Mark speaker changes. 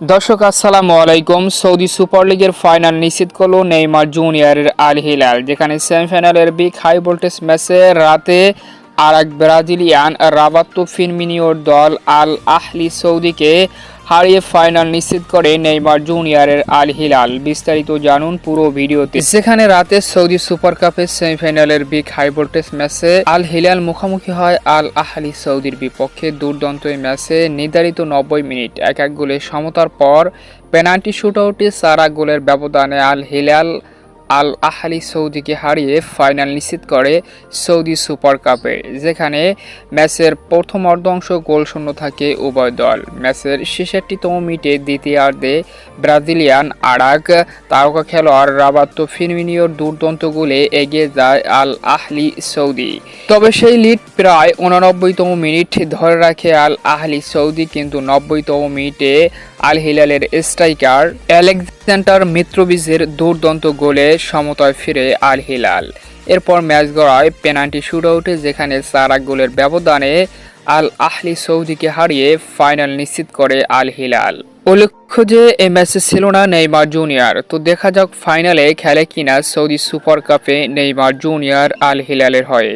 Speaker 1: দর্শক, আসসালামু আলাইকুম। সৌদি সুপার লিগের ফাইনাল নিশ্চিত করল নেইমার জুনিয়রের আল হিলাল, যেখানে সেমিফাইনালের বিগ হাই ভোল্টেজ ম্যাচে রাতে আর এক ব্রাজিলিয়ান রাবাত্তো ফিনমিনিওর দল আল আহলি সৌদিকে হারিয়ে ফাইনাল নিশ্চিত করে নেইমার জুনিয়রের আল হিলাল বিস্তারিত জানুন পুরো ভিডিওতে। যেখানে রাতে সৌদি সুপার কাপের সেমিফাইনালের বিগ হাই ভোল্টেজ ম্যাচে আল হিলাল মুখোমুখি হয় আল আহলি সৌদির বিপক্ষে। দুর্দান্ত এই ম্যাচে নির্ধারিত নব্বই মিনিট, এক এক গোলে সমতার পর পেনাল্টি শুটআউটে সারা গোলের ব্যবধানে আল হিলাল আল আহালি সৌদিকে হারিয়ে ফাইনাল নিশ্চিত করে সৌদি সুপার কাপে, যেখানে ম্যাচের প্রথম অর্ধাংশ গোল শূন্য থাকে উভয় দল। ম্যাচের ছেষট্টিতম মিনিটে দ্বিতীয়ার্ধে ব্রাজিলিয়ান আরাক তারকা খেলোয়াড় রাবাত্তো ফিরমিনিওর দুর্দান্ত গোলে এগিয়ে যায় আল আহলি সৌদি। তবে সেই লিড প্রায় উননব্বইতম মিনিট ধরে রাখে আল আহলি সৌদি, কিন্তু নব্বইতম মিনিটে আল হিলালের স্ট্রাইকার অ্যালেকজান্ডার মিত্রবিজের দুর্দান্ত গোলে সমতায় ফিরে আল হিলাল এরপর ম্যাচ গড়ায় পেনাল্টি শুটআউটে যেখানে সারা গোলের ব্যবধানে আল আহলি সৌদিকে হারিয়ে ফাইনাল নিশ্চিত করে আল হিলাল উল্লেখ্য যে এই ম্যাচে ছিল না নেইমার জুনিয়র। তো দেখা যাক ফাইনালে খেলে কিনা সৌদি সুপার কাপে নেইমার জুনিয়র আল হিলালের হয়ে।